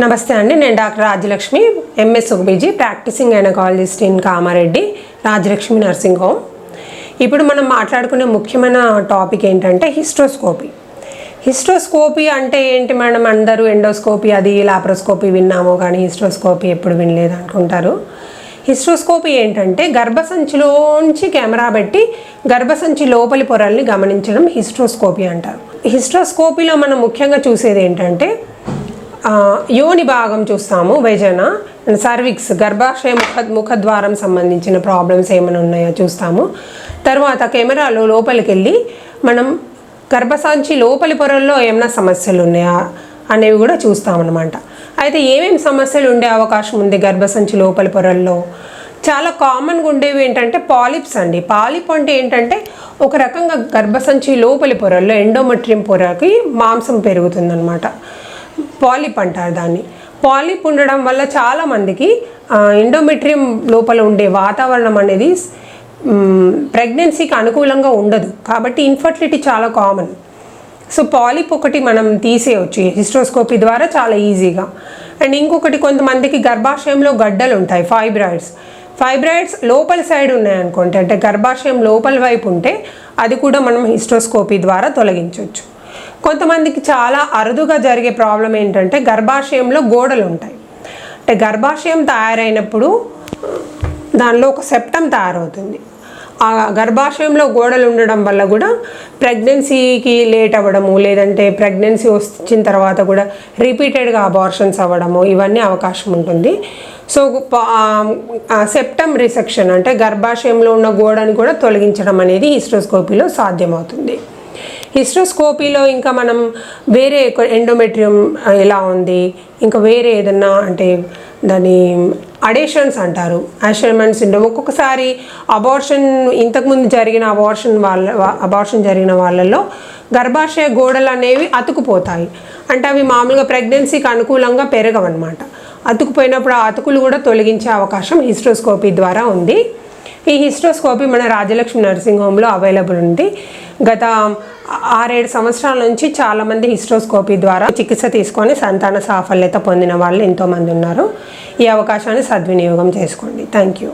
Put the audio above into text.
నమస్తే అండి నేను doctor Rajyalakshmi MS సుఖబీజీ practising gynaecologist in Kamareddy Rajyalakshmi nursing home. ఇప్పుడు మనం మాట్లాడుకునే ముఖ్యమైన టాపిక్ ఏంటంటే హిస్ట్రోస్కోపీ హిస్ట్రోస్కోపీ అంటే ఏంటి మేడం? అందరూ ఎండోస్కోపీ అది లాప్రోస్కోపీ విన్నాము కానీ హిస్ట్రోస్కోపీ ఎప్పుడు వినలేదు అనుకుంటారు. హిస్ట్రోస్కోపీ ఏంటంటే గర్భసంచిలోంచి కెమెరా పెట్టి గర్భసంచి లోపలి పొరల్ని గమనించడం హిస్ట్రోస్కోపీ అంటారు. హిస్ట్రోస్కోపీలో మనం ముఖ్యంగా చూసేది ఏంటంటే యోని భాగం చూస్తాము వెజన సర్విక్స్ గర్భాశయ ముఖ ముఖద్వారం సంబంధించిన ప్రాబ్లమ్స్ ఏమైనా ఉన్నాయో చూస్తాము. తర్వాత కెమెరాలో లోపలికి వెళ్ళి మనం గర్భసంచి లోపలి పొరల్లో ఏమైనా సమస్యలు ఉన్నాయా అనేవి కూడా చూస్తామన్నమాట. అయితే ఏమేమి సమస్యలు ఉండే అవకాశం ఉంది గర్భసంచి లోపలి పొరల్లో? చాలా కామన్గా ఉండేవి ఏంటంటే పాలిప్స్ అండి. పాలిప్ అంటే ఏంటంటే ఒక రకంగా గర్భసంచి లోపలి పొరల్లో ఎండోమెట్రియం పొరకి మాంసం పెరుగుతుందన్నమాట. పాలిప్ అంటారు దాన్ని. పాలిప్ ఉండడం వల్ల చాలామందికి ఎండోమెట్రియం లోపల ఉండే వాతావరణం అనేది ప్రెగ్నెన్సీకి అనుకూలంగా ఉండదు. కాబట్టి ఇన్ఫర్టిలిటీ చాలా కామన్ సో పాలిప్ ఒకటి మనం తీసేయచ్చు. హిస్ట్రోస్కోపీ ద్వారా చాలా ఈజీగా అండ్ ఇంకొకటి కొంతమందికి గర్భాశయంలో గడ్డలు ఉంటాయి ఫైబ్రాయిడ్స్ ఫైబ్రాయిడ్స్ లోపల సైడ్ ఉన్నాయనుకోండి అంటే గర్భాశయం లోపల వైపు ఉంటే అది కూడా మనం హిస్ట్రోస్కోపీ ద్వారా తొలగించవచ్చు కొంతమందికి చాలా అరుదుగా జరిగే ప్రాబ్లం ఏంటంటే గర్భాశయంలో గోడలు ఉంటాయి అంటే గర్భాశయం తయారైనప్పుడు దానిలో ఒక సెప్టమ్ తయారవుతుంది. ఆ గర్భాశయంలో గోడలు ఉండడం వల్ల కూడా ప్రెగ్నెన్సీకి లేట్ అవ్వడము లేదంటే ప్రెగ్నెన్సీ వచ్చిన తర్వాత కూడా రిపీటెడ్గా అబార్షన్స్ అవ్వడము ఇవన్నీ అవకాశం ఉంటుంది. సో సెప్టమ్ రిసెక్షన్ అంటే గర్భాశయంలో ఉన్న గోడని కూడా తొలగించడం అనేది హిస్ట్రోస్కోపీలో సాధ్యమవుతుంది. హిస్ట్రోస్కోపీలో ఇంకా మనం వేరే ఎండోమెట్రియం ఎలా ఉంది? ఇంకా వేరే ఏదన్నా అంటే దాని అడేషన్స్ అంటారు. అషర్మన్ సిండ్రోమ్. ఒక్కొక్కసారి అబార్షన్ ఇంతకుముందు జరిగిన అబార్షన్ వాళ్ళ అబార్షన్ జరిగిన వాళ్ళల్లో గర్భాశయ గోడలు అనేవి అతుకుపోతాయి. అంటే అవి మామూలుగా ప్రెగ్నెన్సీకి అనుకూలంగా పెరగవన్నమాట. అతుకుపోయినప్పుడు ఆ అతుకులు కూడా తొలగించే అవకాశం హిస్ట్రోస్కోపీ ద్వారా ఉంది. ఈ హిస్ట్రోస్కోపీ మన రాజలక్ష్మి నర్సింగ్ హోమ్లో అవైలబుల్ ఉంది. గత ఆరేడు సంవత్సరాల నుంచి చాలామంది హిస్ట్రోస్కోపీ ద్వారా చికిత్స తీసుకొని సంతాన సాఫల్యత పొందిన వాళ్ళు ఎంతోమంది ఉన్నారు. ఈ అవకాశాన్ని సద్వినియోగం చేసుకోండి. Thank you.